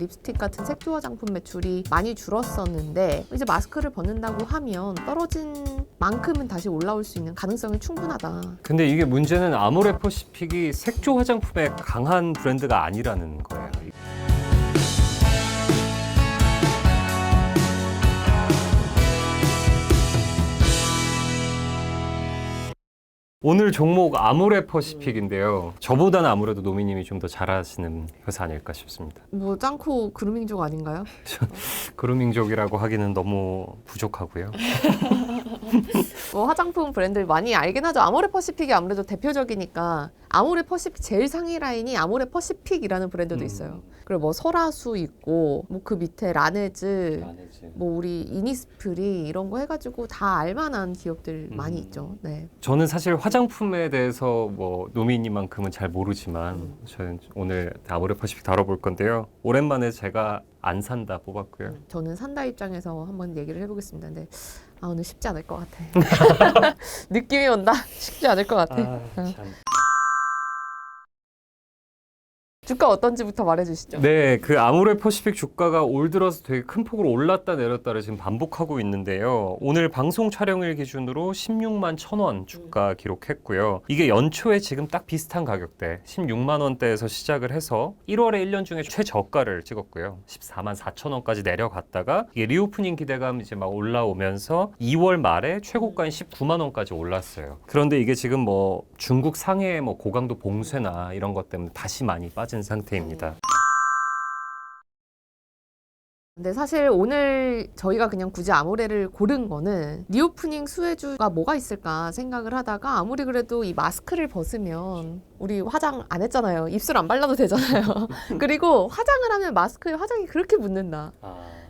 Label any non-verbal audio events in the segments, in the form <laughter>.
립스틱 같은 색조 화장품 매출이 많이 줄었었는데 이제 마스크를 벗는다고 하면 떨어진 만큼은 다시 올라올 수 있는 가능성이 충분하다. 근데 이게 문제는 아모레퍼시픽이 색조 화장품의 강한 브랜드가 아니라는 거예요. 오늘 종목 아모레퍼시픽인데요. 저보다는 아무래도 노미님이 좀 더 잘하시는 회사 아닐까 싶습니다. 뭐 짱코 그루밍족 아닌가요? <laughs> 그루밍족이라고 하기는 너무 부족하고요. <laughs> 뭐 화장품 브랜드를 많이 알긴 하죠. 아모레 퍼시픽이 아무래도 대표적이니까 아모레 퍼시픽 제일 상위 라인이 아모레 퍼시픽이라는 브랜드도 음. 있어요. 그리고 뭐 설화수 있고 뭐 그 밑에 라네즈 뭐 우리 이니스프리 이런 거 해가지고 다 알만한 기업들 많이 음. 있죠. 네. 저는 사실 화장 품에 대해서 뭐 노미님만큼은 잘 모르지만 음. 저는 오늘 아모레퍼시픽 다뤄볼 건데요. 오랜만에 제가 안 산다 뽑았고요. 저는 산다 입장에서 한번 얘기를 해보겠습니다. 근데 아 오늘 쉽지 않을 것 같아. <laughs> <laughs> 느낌이 온다. 쉽지 않을 것 같아. 아, 참. 주가 어떤지부터 말해주시죠. 네, 그 아모레 퍼시픽 주가가 올 들어서 되게 큰 폭으로 올랐다 내렸다를 지금 반복하고 있는데요. 오늘 방송 촬영일 기준으로 16만 1,000원 주가 기록했고요. 이게 연초에 지금 딱 비슷한 가격대 16만 원대에서 시작을 해서 1월에 1년 중에 최저가를 찍었고요. 14만 4천 원까지 내려갔다가 이게 리오프닝 기대감 이제 막 올라오면서 2월 말에 최고가인 19만 원까지 올랐어요. 그런데 이게 지금 뭐 중국 상해의 뭐 고강도 봉쇄나 이런 것 때문에 다시 많이 빠진 상태입니다. 근데 사실 오늘 저희가 그냥 굳이 아모레를 고른 거는 리오프닝 수혜주가 뭐가 있을까 생각을 하다가 아무리 그래도 이 마스크를 벗으면 우리 화장 안 했잖아요. 입술 안 발라도 되잖아요. <laughs> 그리고 화장을 하면 마스크에 화장이 그렇게 묻는다.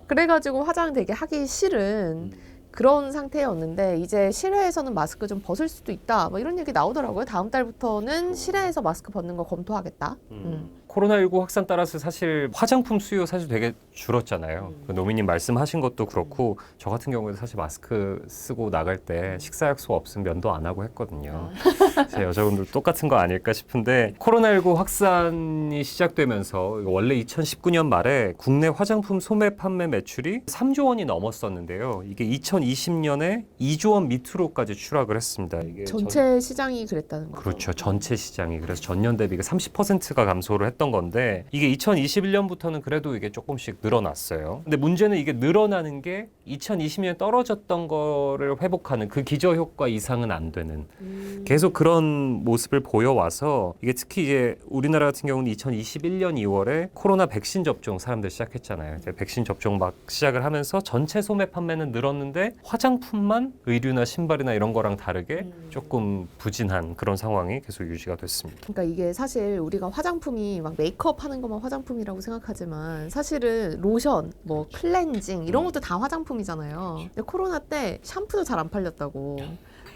그래가지고 화장 되게 하기 싫은 그런 상태였는데 이제 실외에서는 마스크 좀 벗을 수도 있다. 뭐 이런 얘기 나오더라고요. 다음 달부터는 실외에서 마스크 벗는 거 검토하겠다. 음. 코로나19 확산 따라서 사실 화장품 수요 사실 되게 줄었잖아요. 음. 그 노미님 말씀하신 것도 그렇고 저 같은 경우에도 사실 마스크 쓰고 나갈 때 식사 약속 없으면 면도 안 하고 했거든요. <laughs> 제 여자분들 똑같은 거 아닐까 싶은데 코로나19 확산이 시작되면서 원래 2019년 말에 국내 화장품 소매 판매 매출이 3조 원이 넘었었는데요. 이게 2020년에 2조 원 밑으로까지 추락을 했습니다. 이게 전체 시장이 그랬다는 거죠. 그렇죠. 전체 시장이 그래서 전년 대비 30%가 감소를 했던 건데 이게 2021년부터는 그래도 이게 조금씩 늘어났어요. 근데 문제는 이게 늘어나는 게 2020년에 떨어졌던 거를 회복하는 그 기저 효과 이상은 안 되는 음. 계속 그런 모습을 보여와서 이게 특히 이제 우리나라 같은 경우는 2021년 2월에 코로나 백신 접종 사람들 시작했잖아요. 이제 백신 접종 막 시작을 하면서 전체 소매 판매는 늘었는데 화장품만 의류나 신발이나 이런 거랑 다르게 음. 조금 부진한 그런 상황이 계속 유지가 됐습니다. 그러니까 이게 사실 우리가 화장품이 막 메이크업 하는 것만 화장품이라고 생각하지만 사실은 로션, 뭐 클렌징 이런 것도 다 화장품이잖아요. 근데 코로나 때 샴푸도 잘 안 팔렸다고.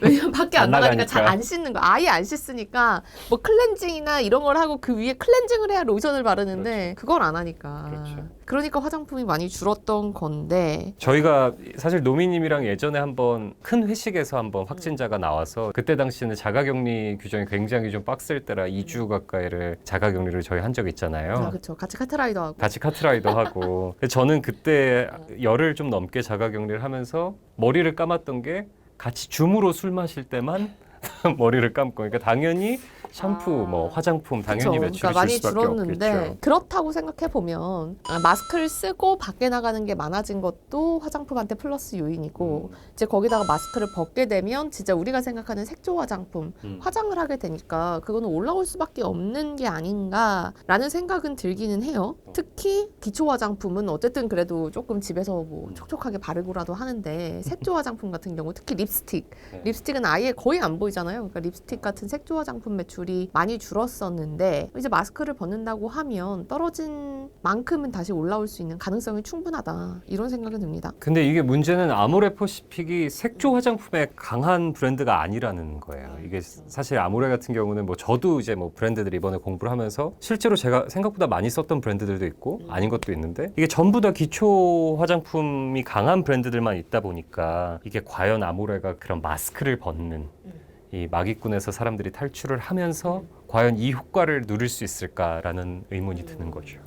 왜냐면 밖에 안 안 나가니까 잘. 안 씻는 거 아예 안 씻으니까 뭐 클렌징이나 이런 걸 하고 그 위에 클렌징을 해야 로션을 바르는데 그걸 안 하니까. 그렇죠. 그러니까 화장품이 많이 줄었던 건데. 저희가 사실 노미님이랑 예전에 한번 큰 회식에서 한번 확진자가 나와서 그때 당시에는 자가격리 규정이 굉장히 좀 빡셀 때라 2주 가까이를 자가격리를 저희 한 적 있잖아요. 아, 그렇죠 같이 카트라이더 하고. 같이 카트라이더 하고. 저는 그때 열흘 좀 넘게 자가격리를 하면서 머리를 감았던 게 같이 줌으로 술 마실 때만 <laughs> 머리를 감고 그러니까 당연히 샴푸 아. 뭐 화장품 당연히 그쵸. 매출이 그러니까 많이 줄 수밖에 줄었는데 없겠죠. 그렇다고 생각해 보면 아, 마스크를 쓰고 밖에 나가는 게 많아진 것도 화장품한테 플러스 요인이고 음. 이제 거기다가 마스크를 벗게 되면 진짜 우리가 생각하는 색조 화장품 음. 화장을 하게 되니까 그거는 올라올 수밖에 없는 게 아닌가라는 생각은 들기는 해요. 특히 기초 화장품은 어쨌든 그래도 조금 집에서 뭐 음. 촉촉하게 바르고라도 하는데 <laughs> 색조 화장품 같은 경우 특히 립스틱 네. 립스틱은 아예 거의 안 보이 잖아요. 그러니까 립스틱 같은 색조 화장품 매출이 많이 줄었었는데 이제 마스크를 벗는다고 하면 떨어진 만큼은 다시 올라올 수 있는 가능성이 충분하다. 이런 생각이 듭니다. 근데 이게 문제는 아모레퍼시픽이 색조 화장품의 강한 브랜드가 아니라는 거예요. 이게 사실 아모레 같은 경우는 뭐 저도 이제 뭐 브랜드들 이번에 공부를 하면서 실제로 제가 생각보다 많이 썼던 브랜드들도 있고 아닌 것도 있는데 이게 전부 다 기초 화장품이 강한 브랜드들만 있다 보니까 이게 과연 아모레가 그런 마스크를 벗는 이 마기꾼에서 사람들이 탈출을 하면서 과연 이 효과를 누릴 수 있을까라는 의문이 드는 거죠.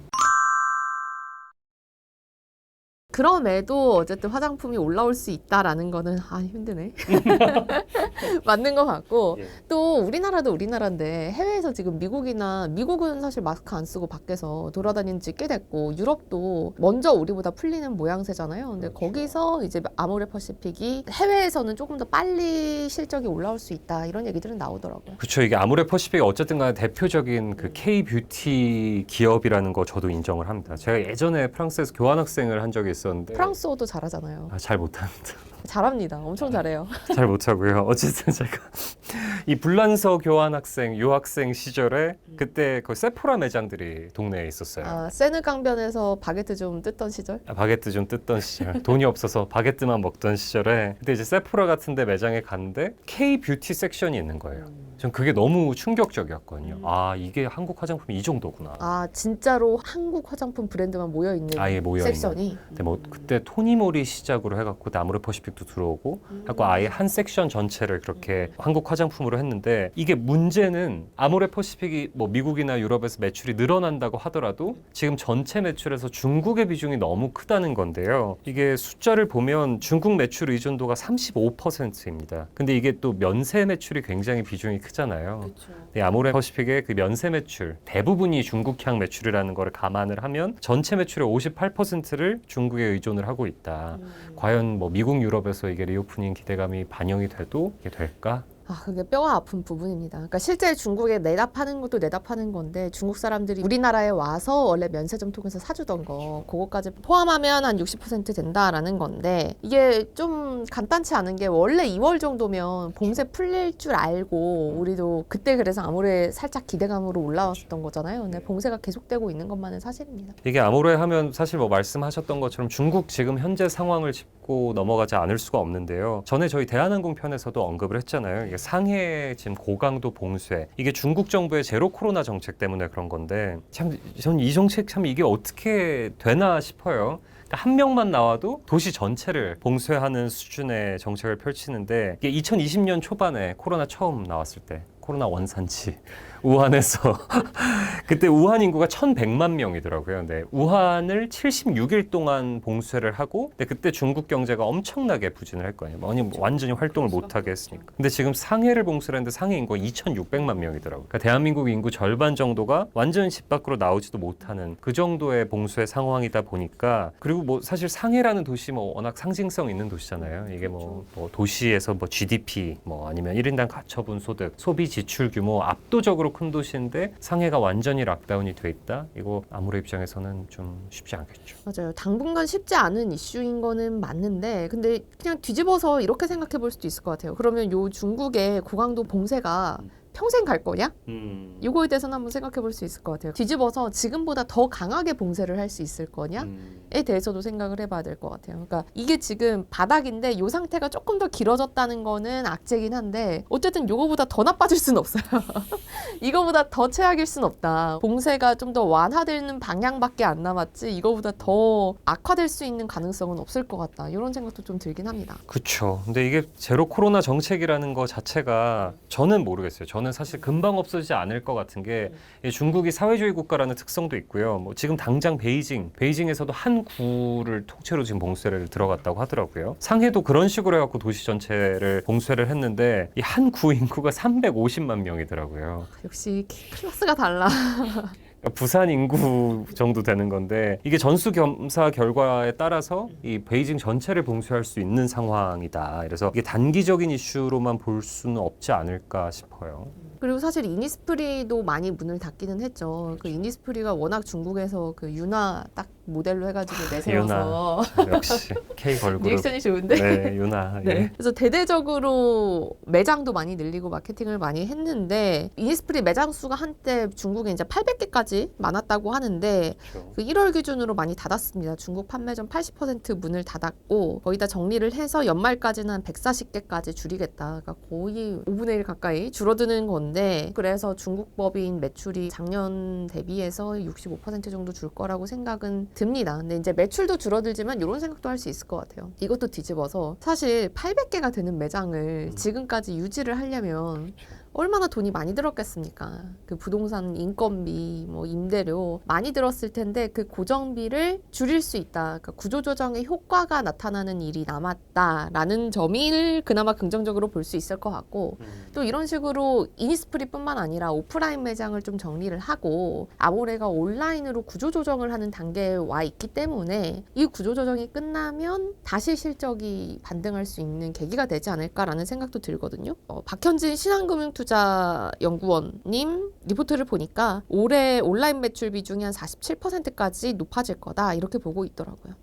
그럼에도 어쨌든 화장품이 올라올 수 있다라는 거는 아 힘드네. <laughs> 맞는 것 같고 예. 또 우리나라도 우리나라인데 해외에서 지금 미국이나 미국은 사실 마스크 안 쓰고 밖에서 돌아다닌 지 꽤 됐고 유럽도 먼저 우리보다 풀리는 모양새잖아요. 근데 그렇죠. 거기서 이제 아모레 퍼시픽이 해외에서는 조금 더 빨리 실적이 올라올 수 있다 이런 얘기들은 나오더라고요. 그렇죠. 이게 아모레 퍼시픽이 어쨌든 간에 대표적인 그 K 뷰티 기업이라는 거 저도 인정을 합니다. 제가 예전에 프랑스에서 교환학생을 한 적이 있 었는데 프랑스어도 잘하잖아요. 아, 잘 못합니다. 잘합니다. 엄청 잘해요. 잘 못하고요. 어쨌든 제가 <laughs> 이 불란서 교환학생 유학생 시절에 그때 그 세포라 매장들이 동네에 있었어요. 아, 세느 강변에서 바게트 좀 뜯던 시절? 아, 바게트 좀 뜯던 시절 돈이 없어서 바게트만 먹던 시절에 그때 이제 세포라 같은데 매장에 갔는데 K 뷰티 섹션이 있는 거예요. 전 그게 너무 충격적이었거든요. 아 이게 한국 화장품이 이 정도구나. 아 진짜로 한국 화장품 브랜드만 모여 있는 아예 모여 있는. 섹션이. 근데 뭐 그때 토니모리 시작으로 해갖고 나무르 퍼시픽도 들어오고 하고 아예 한 섹션 전체를 그렇게 한국 화장품으로 했는데 이게 문제는 아모레 퍼시픽이 뭐 미국이나 유럽에서 매출이 늘어난다고 하더라도 지금 전체 매출에서 중국의 비중이 너무 크다는 건데요. 이게 숫자를 보면 중국 매출 의존도가 35%입니다. 근데 이게 또 면세 매출이 굉장히 비중이 크잖아요. 이 아모레 퍼시픽의 그 면세 매출 대부분이 중국향 매출이라는 거를 감안을 하면 전체 매출의 58%를 중국에 의존을 하고 있다. 과연 뭐 미국 유럽에서 이게 리오프닝 기대감이 반영이 돼도 이게 될까? 아, 그게 뼈가 아픈 부분입니다. 그러니까 실제 중국에 내다 파는 것도 내다 파는 건데 중국 사람들이 우리나라에 와서 원래 면세점 통해서 사주던 거 그거까지 포함하면 한 60% 된다라는 건데 이게 좀 간단치 않은 게 원래 2월 정도면 봉쇄 풀릴 줄 알고 우리도 그때 그래서 아무래 살짝 기대감으로 올라왔었던 거잖아요. 근데 봉쇄가 계속되고 있는 것만은 사실입니다. 이게 아모레 하면 사실 뭐 말씀하셨던 것처럼 중국 지금 현재 상황을 짚고 넘어가지 않을 수가 없는데요. 전에 저희 대한항공 편에서도 언급을 했잖아요. 이게 상해 지금 고강도 봉쇄 이게 중국 정부의 제로 코로나 정책 때문에 그런 건데 참 전 이 정책 참 이게 어떻게 되나 싶어요. 그러니까 한 명만 나와도 도시 전체를 봉쇄하는 수준의 정책을 펼치는데 이게 2020년 초반에 코로나 처음 나왔을 때 코로나 원산지 <laughs> 우한에서 <laughs> 그때 우한 인구가 1,100만 명이더라고요. 근데 우한을 76일 동안 봉쇄를 하고 근데 그때 중국 경제가 엄청나게 부진을 했거든요. 아니 뭐 완전히 활동을 못 하게 했으니까. 근데 지금 상해를 봉쇄를 했는데 상해 인구가 2,600만 명이더라고요. 그러니까 대한민국 인구 절반 정도가 완전 집 밖으로 나오지도 못하는 그 정도의 봉쇄 상황이다 보니까 그리고 뭐 사실 상해라는 도시 뭐 워낙 상징성 있는 도시잖아요. 이게 뭐, 뭐 도시에서 뭐 GDP 뭐 아니면 1인당 가처분 소득, 소비 지출 규모 압도적으로 큰 도시인데 상해가 완전히 락다운이 돼 있다. 이거 아무래 입장에서는 좀 쉽지 않겠죠. 맞아요. 당분간 쉽지 않은 이슈인 거는 맞는데, 근데 그냥 뒤집어서 이렇게 생각해 볼 수도 있을 것 같아요. 그러면 요 중국의 고강도 봉쇄가 평생 갈 거냐? 음. 이거에 대해서는 한번 생각해 볼 수 있을 것 같아요. 뒤집어서 지금보다 더 강하게 봉쇄를 할 수 있을 거냐? 음. 에 대해서도 생각을 해봐야 될 것 같아요. 그러니까 이게 지금 바닥인데 이 상태가 조금 더 길어졌다는 거는 악재긴 한데 어쨌든 요거보다 더 나빠질 수는 없어요. <laughs> 이거보다 더 최악일 수는 없다. 봉쇄가 좀 더 완화되는 방향밖에 안 남았지 이거보다 더 악화될 수 있는 가능성은 없을 것 같다. 이런 생각도 좀 들긴 합니다. 그렇죠. 근데 이게 제로 코로나 정책이라는 거 자체가 저는 모르겠어요. 저는 사실 금방 없어지지 않을 것 같은 게이 중국이 사회주의 국가라는 특성도 있고요. 뭐 지금 당장 베이징, 베이징에서도 한 구를 통째로 지금 봉쇄를 들어갔다고 하더라고요. 상해도 그런 식으로 해갖고 도시 전체를 봉쇄를 했는데 이 한 구 인구가 350만 명이더라고요. 역시 클래스가 달라. <laughs> 그러니까 부산 인구 정도 되는 건데 이게 전수 겸사 결과에 따라서 이 베이징 전체를 봉쇄할 수 있는 상황이다. 그래서 이게 단기적인 이슈로만 볼 수는 없지 않을까 싶어요. 그리고 사실 이니스프리도 많이 문을 닫기는 했죠. 그 이니스프리가 워낙 중국에서 그 유나 딱 모델로 해가지고 내세워서 <laughs> 역시 K 걸그룹. 리액션이 좋은데. 네, 유나. <laughs> 네. 예. 그래서 대대적으로 매장도 많이 늘리고 마케팅을 많이 했는데 이니스프리 매장 수가 한때 중국에 이제 800개까지 많았다고 하는데 그렇죠. 그 1월 기준으로 많이 닫았습니다. 중국 판매점 80% 문을 닫았고 거의 다 정리를 해서 연말까지는 한 140개까지 줄이겠다. 그러니까 거의 5분의 1 가까이 줄어드는 건데 그래서 중국 법인 매출이 작년 대비해서 65% 정도 줄 거라고 생각은 듭니다. 근데 이제 매출도 줄어들지만 이런 생각도 할 수 있을 것 같아요. 이것도 뒤집어서 사실 800개가 되는 매장을 지금까지 유지를 하려면 얼마나 돈이 많이 들었겠습니까? 그 부동산 인건비, 뭐 임대료 많이 들었을 텐데 그 고정비를 줄일 수 있다. 그러니까 구조조정의 효과가 나타나는 일이 남았다라는 점을 그나마 긍정적으로 볼 수 있을 것 같고 또 이런 식으로 이니스프리뿐만 아니라 오프라인 매장을 좀 정리를 하고 아모레가 온라인으로 구조조정을 하는 단계에 와 있기 때문에 이 구조조정이 끝나면 다시 실적이 반등할 수 있는 계기가 되지 않을까라는 생각도 들거든요. 어, 박현진 신한금융 투자연구원님 리포트를 보니까 올해 온라인 매출 비중이 한 47%까지 높아질 거다 이렇게 보고 있더라고요.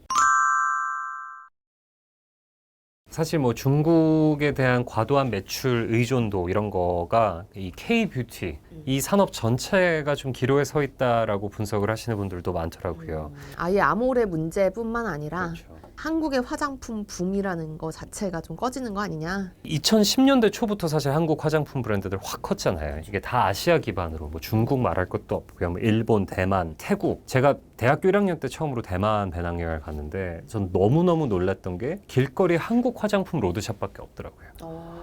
사실 뭐 중국에 대한 과도한 매출 의존도 이런 거가 이 K 뷰티 이 산업 전체가 좀 기로에 서 있다라고 분석을 하시는 분들도 많더라고요. 아예 아모레 문제뿐만 아니라 그렇죠. 한국의 화장품 붐이라는 거 자체가 좀 꺼지는 거 아니냐. 2010년대 초부터 사실 한국 화장품 브랜드들 확 컸잖아요. 이게 다 아시아 기반으로 뭐 중국 말할 것도 없고요. 뭐 일본, 대만, 태국. 제가 대학교 1학년 때 처음으로 대만 배낭여행을 갔는데 전 너무너무 놀랐던 게 길거리 한국 화장품 로드샵밖에 없더라고요.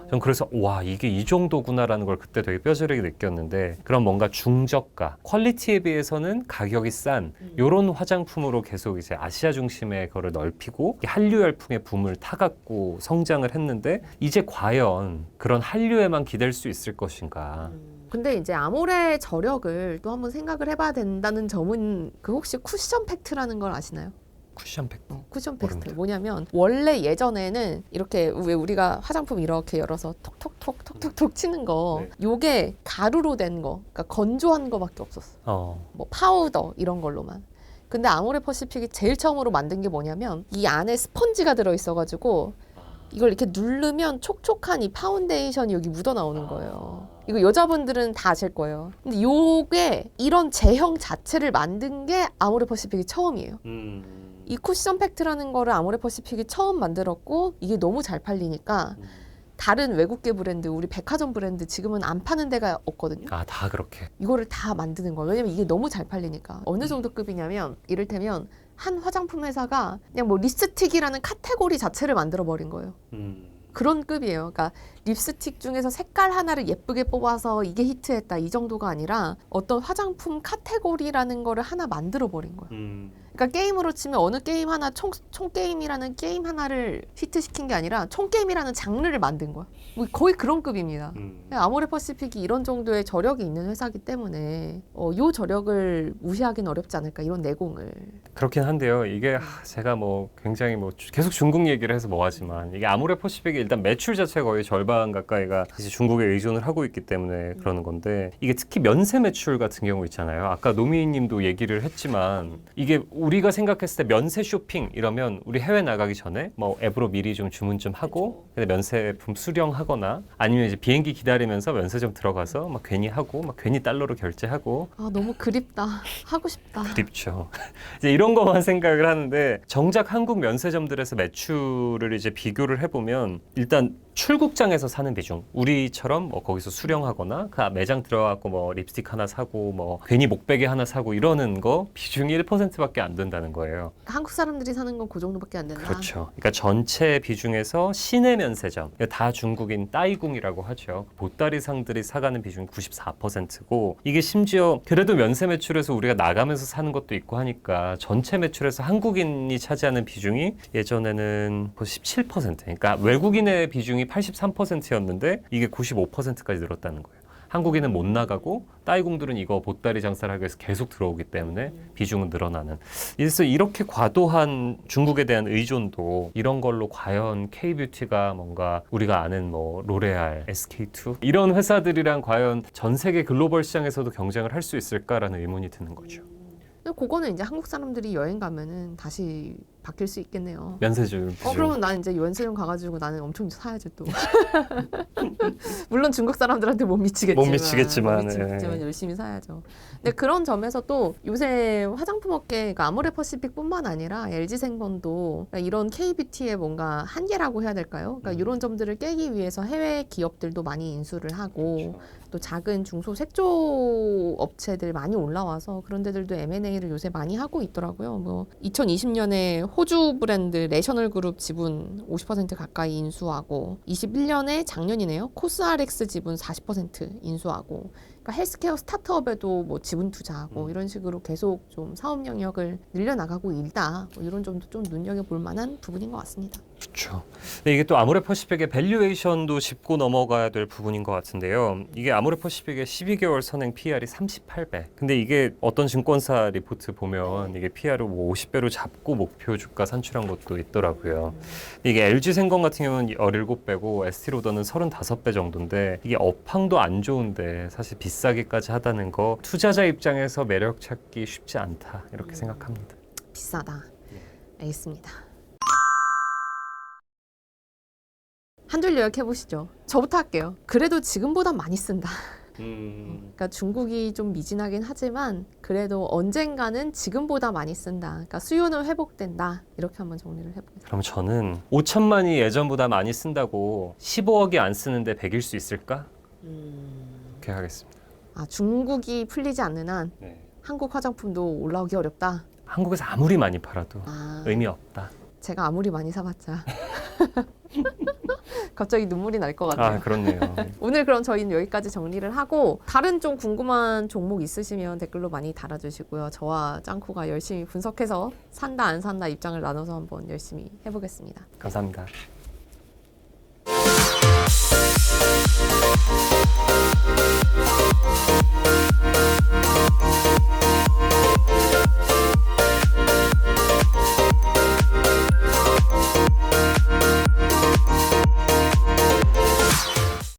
전 그래서 와 이게 이 정도구나라는 걸 그때 되게 뼈저리게 느꼈는데 그런 뭔가 중저가 퀄리티에 비해서는 가격이 싼 요런 화장품으로 계속 이제 아시아 중심의 거를 넓히고 이 한류 열풍의 붐을 타갖고 성장을 했는데 이제 과연 그런 한류에만 기댈 수 있을 것인가 근데 이제 아모레 저력을 또 한번 생각을 해봐야 된다는 점은 그 혹시 쿠션 팩트라는 걸 아시나요? 쿠션 팩 어, 쿠션 팩트 모릅니다. 뭐냐면 원래 예전에는 이렇게 왜 우리가 화장품 이렇게 열어서 톡톡톡 톡톡톡 치는 거 네. 요게 가루로 된 거, 그러니까 건조한 거밖에 없었어. 어. 뭐 파우더 이런 걸로만. 근데 아모레 퍼시픽이 제일 처음으로 만든 게 뭐냐면 이 안에 스펀지가 들어 있어가지고 이걸 이렇게 누르면 촉촉한 이 파운데이션이 여기 묻어 나오는 거예요. 이거 여자분들은 다 아실 거예요. 근데 요게 이런 제형 자체를 만든 게 아모레 퍼시픽이 처음이에요. 음. 이 쿠션 팩트라는 거를 아모레 퍼시픽이 처음 만들었고 이게 너무 잘 팔리니까 다른 외국계 브랜드, 우리 백화점 브랜드 지금은 안 파는 데가 없거든요. 아 다 그렇게 이거를 다 만드는 거예요. 왜냐면 이게 너무 잘 팔리니까. 어느 정도 급이냐면 이를테면 한 화장품 회사가 그냥 뭐 립스틱이라는 카테고리 자체를 만들어 버린 거예요. 음. 그런 급이에요. 그러니까 립스틱 중에서 색깔 하나를 예쁘게 뽑아서 이게 히트했다 이 정도가 아니라 어떤 화장품 카테고리라는 거를 하나 만들어 버린 거예요. 음. 그러니까 게임으로 치면 어느 게임 하나 총, 총 게임이라는 게임 하나를 히트시킨 게 아니라 총 게임이라는 장르를 만든 거야. 뭐 거의 그런 급입니다. 음. 아모레 퍼시픽이 이런 정도의 저력이 있는 회사기 때문에 어, 요 저력을 무시하기는 어렵지 않을까 이런 내공을 그렇긴 한데요. 이게 하, 제가 뭐 굉장히 뭐 주- 계속 중국 얘기를 해서 뭐하지만 이게 아모레 퍼시픽이 일단 매출 자체가 거의 절반 가까이가 이제 중국에 의존을 하고 있기 때문에 그러는 건데 이게 특히 면세 매출 같은 경우 있잖아요. 아까 노미님도 얘기를 했지만 이게 우리가 생각했을 때 면세 쇼핑 이러면 우리 해외 나가기 전에 뭐 앱으로 미리 좀 주문 좀 하고 근데 면세품 수령하거나 아니면 이제 비행기 기다리면서 면세점 들어가서 막 괜히 하고 막 괜히 달러로 결제하고 아 너무 그립다 하고 싶다 그립죠. <laughs> 이제 이런 것만 생각을 하는데 정작 한국 면세점들에서 매출을 이제 비교를 해보면 일단 출국장에서 사는 비중 우리처럼 뭐 거기서 수령하거나 그 매장 들어가고 뭐 립스틱 하나 사고 뭐 괜히 목베개 하나 사고 이러는 거 비중이 1%밖에 안 된다는 거예요. 한국 사람들이 사는 건 그 정도밖에 안 된다 그렇죠. 그러니까 전체 비중에서 시내 면세점 다 중국인 따이궁이라고 하죠. 보따리 상들이 사가는 비중이 94%고 이게 심지어 그래도 면세 매출에서 우리가 나가면서 사는 것도 있고 하니까 전체 매출에서 한국인이 차지하는 비중이 예전에는 17% 그러니까 외국인의 비중이 83% 였는데 이게 95%까지 늘었다는 거예요. 한국인은 못 나가고 따이궁들은 이거 보따리 장사를 하기 위해서 계속 들어오기 때문에 비중은 늘어나는 그래서 이렇게 과도한 중국에 대한 의존도 이런 걸로 과연 K뷰티가 뭔가 우리가 아는 뭐 로레알, SK2 이런 회사들이랑 과연 전 세계 글로벌 시장에서도 경쟁을 할 수 있을까라는 의문이 드는 거죠. 그거는 이제 한국 사람들이 여행 가면은 다시 바뀔 수 있겠네요 면세점 어. 그러면 난 이제 면세점 가가지고 나는 엄청 사야지 또 <laughs> 물론 중국 사람들한테 못 미치겠지만 못 미치겠지만, 못 미치겠지만 예. 열심히 사야죠 근데 그런 점에서 또 요새 화장품 업계 그러니까 아모레 퍼시픽뿐만 아니라 LG 생번도 그러니까 이런 K뷰티의 뭔가 한계라고 해야 될까요? 그러니까 음. 이런 점들을 깨기 위해서 해외 기업들도 많이 인수를 하고 그렇죠. 또 작은 중소 색조 업체들 많이 올라와서 그런 데들도 M&A를 요새 많이 하고 있더라고요. 뭐 2020년에 호주 브랜드 내셔널 그룹 지분 50% 가까이 인수하고 21년에 작년이네요. 코스RX 지분 40% 인수하고 그러니까 헬스케어 스타트업에도 뭐 지분 투자하고 음. 이런 식으로 계속 좀 사업 영역을 늘려나가고 있다. 뭐 이런 점도 좀 눈여겨 볼 만한 부분인 것 같습니다. 그렇죠. 근데 이게 또 아모레퍼시픽의 밸류에이션도 짚고 넘어가야 될 부분인 것 같은데요. 이게 아모레퍼시픽의 12개월 선행 PR이 38배. 근데 이게 어떤 증권사 리포트 보면 이게 PR을 뭐 50배로 잡고 목표 주가 산출한 것도 있더라고요. 이게 LG생건 같은 경우는 17배고 ST로더는 35배 정도인데 이게 업황도 안 좋은데 사실 비싸기까지 하다는 거 투자자 입장에서 매력 찾기 쉽지 않다 이렇게 생각합니다. 비싸다. 알겠습니다. 한 줄 요약해 보시죠. 저부터 할게요. 그래도 지금보다 많이 쓴다. 음, 그러니까 중국이 좀 미진하긴 하지만 그래도 언젠가는 지금보다 많이 쓴다. 그러니까 수요는 회복된다. 이렇게 한번 정리를 해보겠습니다. 그럼 저는 5천만이 예전보다 많이 쓴다고 15억이 안 쓰는데 100일 수 있을까? 이렇게 하겠습니다. 아 중국이 풀리지 않는 한 네. 한국 화장품도 올라오기 어렵다. 한국에서 아무리 많이 팔아도 아, 의미 없다. 제가 아무리 많이 사봤자 <laughs> 갑자기 눈물이 날 것 같아요. 아 그렇네요. <laughs> 오늘 그럼 저희는 여기까지 정리를 하고 다른 좀 궁금한 종목 있으시면 댓글로 많이 달아주시고요. 저와 짱쿠가 열심히 분석해서 산다 안 산다 입장을 나눠서 한번 열심히 해보겠습니다. 감사합니다.